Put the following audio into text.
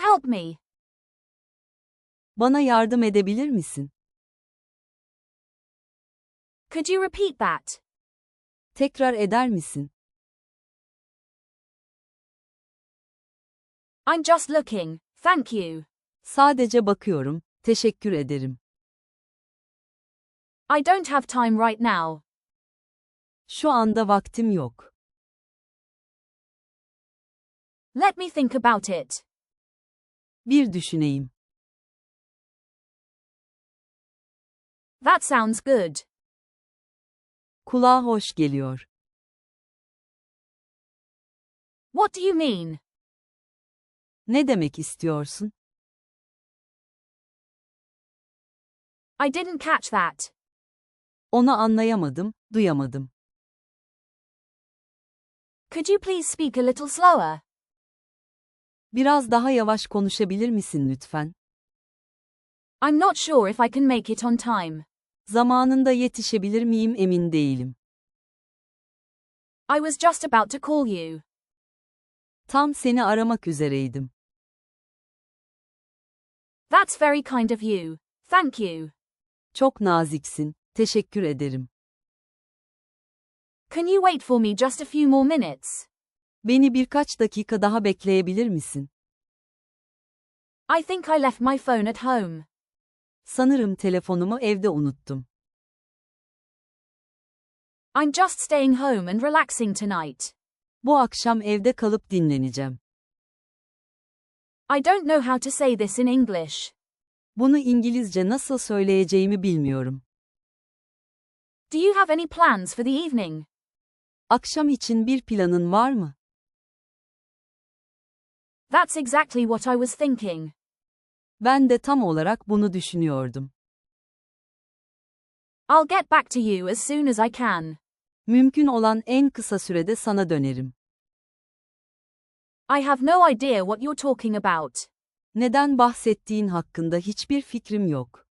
help me? Bana yardım edebilir misin? Could you repeat that? Tekrar eder misin? I'm just looking, thank you. Sadece bakıyorum, teşekkür ederim. I don't have time right now. Şu anda vaktim yok. Let me think about it. Bir düşüneyim. That sounds good. Kulağa hoş geliyor. What do you mean? Ne demek istiyorsun? I didn't catch that. Onu anlayamadım, duyamadım. Could you please speak a little slower? Biraz daha yavaş konuşabilir misin lütfen? I'm not sure if I can make it on time. Zamanında yetişebilir miyim emin değilim. I was just about to call you. Tam seni aramak üzereydim. That's very kind of you. Thank you. Çok naziksin, teşekkür ederim. Can you wait for me just a few more minutes? Beni birkaç dakika daha bekleyebilir misin? I think I left my phone at home. Sanırım telefonumu evde unuttum. I'm just staying home and relaxing tonight. Bu akşam evde kalıp dinleneceğim. I don't know how to say this in English. Bunu İngilizce nasıl söyleyeceğimi bilmiyorum. Do you have any plans for the evening? Akşam için bir planın var mı? That's exactly what I was thinking. Ben de tam olarak bunu düşünüyordum. I'll get back to you as soon as I can. Mümkün olan en kısa sürede sana dönerim. I have no idea what you're talking about. Neden bahsettiğin hakkında hiçbir fikrim yok.